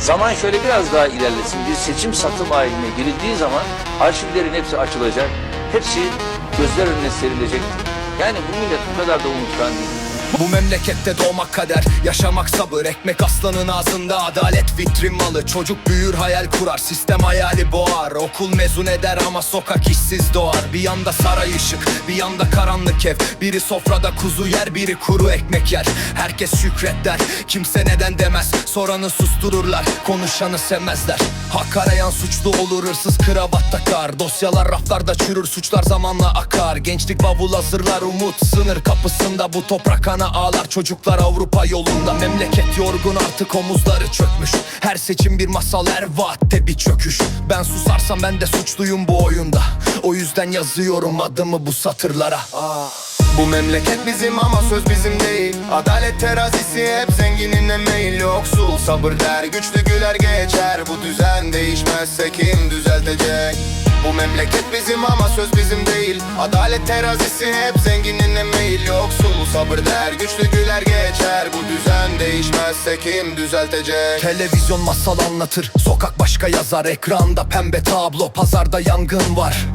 Zaman şöyle biraz daha ilerlesin. Bir seçim satım haline girildiği zaman arşivlerin hepsi açılacak. Hepsi gözler önüne serilecektir. Yani bu millet bu kadar da unutkan değil. Bu memlekette doğmak kader. Yaşamak sabır Ekmek aslanın ağzında. Adalet vitrin malı. Çocuk büyür hayal kurar. Sistem hayali boğar. Okul mezun eder ama sokak işsiz doğar. Bir yanda saray ışık Bir yanda karanlık ev. Biri sofrada kuzu yer Biri kuru ekmek yer. Herkes şükret der. Kimse neden demez. Soranı sustururlar Konuşanı sevmezler. Hak arayan suçlu olur Hırsız kravat takar Dosyalar raflarda çürür Suçlar zamanla akar. Gençlik bavul hazırlar Umut sınır kapısında. Bu toprak ana ağlar Çocuklar Avrupa yolunda. Memleket yorgun artık omuzları çökmüş. Her seçim bir masal her vaatte bir çöküş. Ben susarsam ben de suçluyum bu oyunda. O yüzden yazıyorum adımı bu satırlara. Bu memleket bizim ama söz bizim değil. Adalet terazisi hep zenginine meyil. Yoksul sabır der güçlü güler geçer. Bu düzen değişmezse kim düzeltecek Bu memleket bizim ama söz bizim değil. Adalet terazisi hep zenginine meyil Yoksul sabır der güçlü güler geçer. Bu düzen değişmezse kim düzeltecek? Televizyon masal anlatır Sokak başka yazar. Ekranda pembe tablo Pazarda yangın var.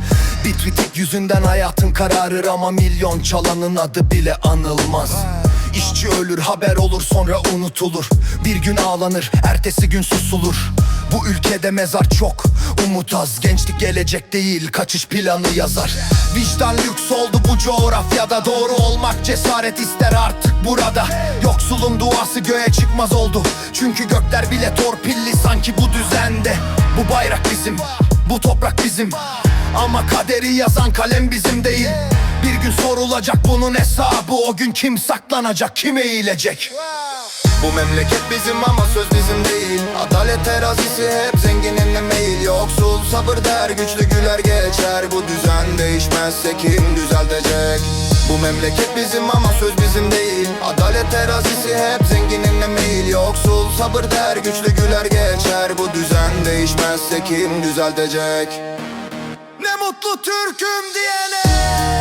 Bit bitik yüzünden hayatın kararır Ama milyon çalanın adı bile anılmaz. İşçi ölür haber olur sonra unutulur. Bir gün ağlanır ertesi gün susulur. Bu ülkede mezar çok umut az Gençlik gelecek değil kaçış planı yazar. Vicdan lüks oldu bu coğrafyada Doğru olmak cesaret ister artık burada. Yoksulun duası göğe çıkmaz oldu Çünkü gökler bile torpilli sanki bu düzende. Bu bayrak bizim, bu toprak bizim. Ama kaderi yazan kalem bizim değil. Bir gün sorulacak bunun hesabı O gün kim saklanacak, kim eğilecek Bu memleket bizim ama söz bizim değil. Adalet terazisi hep zenginine meyil Yoksul sabır der güçlü güler geçer. Bu düzen değişmezse kim düzeltecek Bu memleket bizim ama söz bizim değil. Adalet terazisi hep zenginine meyil Yoksul sabır der güçlü güler geçer. Bu düzen değişmezse kim düzeltecek Ne mutlu Türk'üm diyene